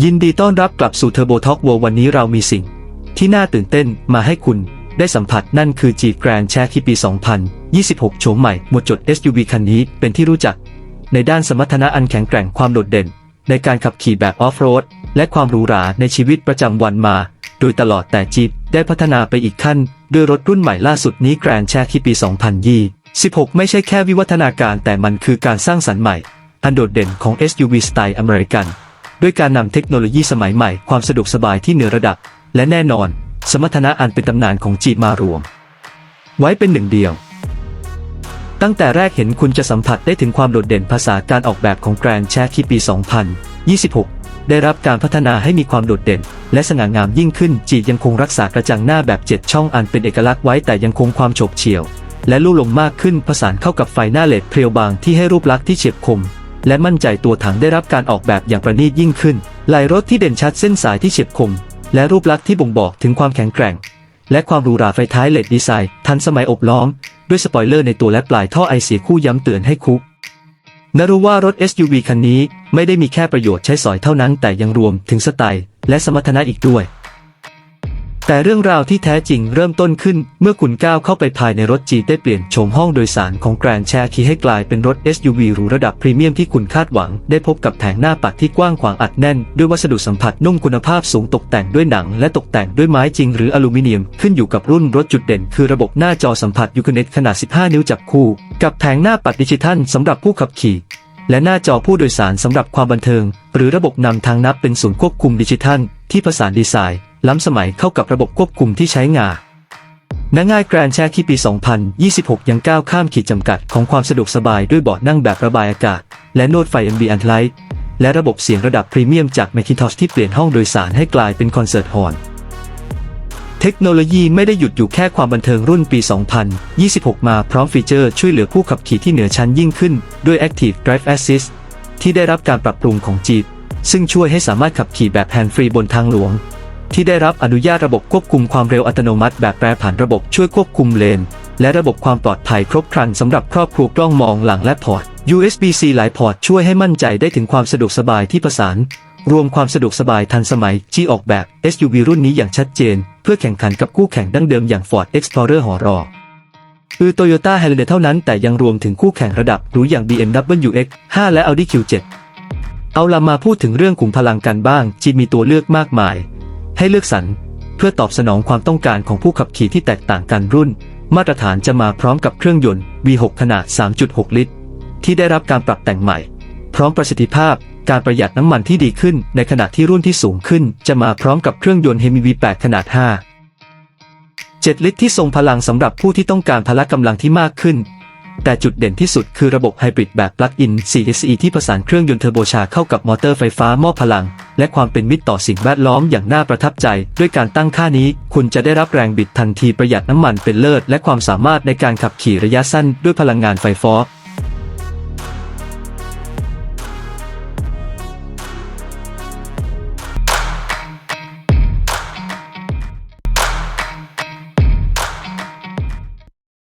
ยินดีต้อนรับกลับสู่ Turbo Talk World วันนี้เรามีสิ่ง ที่น่าตื่นเต้นมาให้คุณได้สัมผัสนั่นคือ Jeep Grand Cherokee ปี 2026 โฉมใหม่ หมวดจด SUV คันนี้เป็นที่รู้จัก ในด้านสมรรถนะอันแข็งแกร่งความโดดเด่น ในการขับขี่แบบออฟโรด และความหรูหราในชีวิตประจำวันมา โดยตลอดแต่ Jeep ได้พัฒนาไปอีกขั้น ด้วยรถรุ่นใหม่ล่าสุดนี้ Grand Cherokee ปี 2026 ไม่ใช่แค่วิวัฒนาการแต่มันคือการสร้างสรรค์ใหม่ อันโดดเด่นของ SUV สไตล์อเมริกัน ด้วยการนำเทคโนโลยีสมัยใหม่ความสะดวกสบายที่เหนือระดับ และแน่นอน สมรรถนะอันเป็นตำนานของจีมารวม ไว้เป็นหนึ่งเดียว ตั้งแต่แรกเห็นคุณจะสัมผัสได้ถึงความโดดเด่นภาษาการออกแบบของแกรนแชที่ปี 2026 ได้รับการพัฒนาให้มีความโดดเด่น และสง่างามยิ่งขึ้นจียังคงรักษากระจังหน้าแบบ 7 ช่องอันเป็นเอกลักษณ์ไว้แต่ยังคงความโฉบเฉี่ยว และลู่ลมมากขึ้นผสานเข้ากับไฟหน้าเลดเพรียวบางที่ให้รูปลักษณ์ที่เฉียบคม และมั่นใจตัวถังได้รับการออกแบบอย่างประณีตยิ่งขึ้น ลายรถที่เด่นชัดเส้นสายที่เฉียบคม และรูปลักษณ์ที่บ่งบอกถึงความแข็งแกร่ง และความหรูหราไฟท้ายเลดดีไซน์ทันสมัยอบล้อม ด้วยสปอยเลอร์ในตัวและปลายท่อไอเสียคู่ย้ำเตือนให้คุกนรู้ว่ารถ SUV คันนี้ไม่ได้มีแค่ประโยชน์ใช้สอยเท่านั้นแต่ยังรวมถึงสไตล์และสมรรถนะอีกด้วย แต่เรื่องราวที่แท้จริงเริ่มต้นขึ้น เมื่อคุณก้าวเข้าไปภายในรถจีได้เปลี่ยนโฉมห้องโดยสารของแกรนแชร์คีให้กลายเป็นรถ SUV หรูระดับพรีเมียมที่คุณคาดหวัง ได้พบกับแผงหน้าปัดที่กว้างขวางอัดแน่น ด้วยวัสดุสัมผัสนุ่มคุณภาพสูงตกแต่งด้วยหนัง และตกแต่งด้วยไม้จริงหรืออลูมิเนียม ขึ้นอยู่กับรุ่นรถจุดเด่น คือระบบหน้าจอสัมผัสยูคเน็ตขนาด 15 นิ้วจับคู่ กับแผงหน้าปัดดิจิทัลสำหรับผู้ขับขี่และหน้าจอผู้โดยสารสำหรับความบันเทิง หรือระบบนำทางนับเป็นศูนย์ควบคุมดิจิทัล ที่ผสานดีไซน์ ล้ำสมัยเข้ากับระบบควบคุมที่ใช้งานนง่ายแกรนแชร์คีปี 2026 ยังก้าวข้ามขีดจำกัดของความสะดวกสบายด้วยเบาะนั่งแบบระบายอากาศ และโน้ตไฟ Ambient Light และระบบเสียงระดับพรีเมียมจาก Macintosh ที่เปลี่ยนห้องโดยสารให้กลายเป็นคอนเสิร์ตฮอลเทคโนโลยีไม่ได้หยุดอยู่แค่ความบันเทิงรุ่นปี 2026 มาพร้อมฟีเจอร์ช่วยเหลือผู้ขับขี่ที่เหนือชั้นยิ่งขึ้น ด้วย Active Drive Assist ที่ได้รับการปรับปรุงของ Jeep ซึ่งช่วยให้สามารถขับขี่แบบแฮนด์ฟรีบนทางหลวง ที่ได้รับอนุญาตระบบควบคุมความเร็วอัตโนมัติแบบแปรผันระบบช่วยควบคุมเลน และระบบความปลอดภัยครบครันสำหรับครอบครัวกล้องมองหลังและพอร์ต USB-C หลายพอร์ตช่วยให้มั่นใจได้ถึงความสะดวกสบายที่ประสาน รวมความสะดวกสบายทันสมัยที่ออกแบบ SUV รุ่นนี้อย่างชัดเจน เพื่อแข่งขันกับคู่แข่งดั้งเดิมอย่าง Ford Explorer หอรอคือ Toyota h i l u x เท่านั้นแต่ยังรวมถึงคู่แข่งระดับหรูอย่าง BMW X5 และ Audi Q7 เอาล่ะมาพูดถึงเรื่องขุมพลังกันบ้างจีมีตัวเลือกมากมาย ให้เลือกสรรเพื่อตอบสนองความต้องการของผู้ขับขี่ที่แตกต่างกันรุ่น มาตรฐานจะมาพร้อมกับเครื่องยนต์ V6 ขนาด 3.6 ลิตร ที่ได้รับการปรับแต่งใหม่ พร้อมประสิทธิภาพการประหยัดน้ำมันที่ดีขึ้น ในขณะที่รุ่นที่สูงขึ้น จะมาพร้อมกับเครื่องยนต์ Hemi V8 ขนาด 5 7 ลิตรที่ทรงพลังสำหรับผู้ที่ต้องการพละกำลังที่มากขึ้น แต่จุดเด่นที่สุดคือระบบไฮบริดแบบปลั๊กอิน CSE ที่ผสานเครื่องยนต์เทอร์โบชาเข้ากับมอเตอร์ไฟฟ้ามอบพลัง และความเป็นมิตรต่อสิ่งแวดล้อมอย่างน่าประทับใจ ด้วยการตั้งค่านี้ คุณจะได้รับแรงบิดทันทีประหยัดน้ำมันเป็นเลิศ และความสามารถในการขับขี่ระยะสั้นด้วยพลังงานไฟฟ้า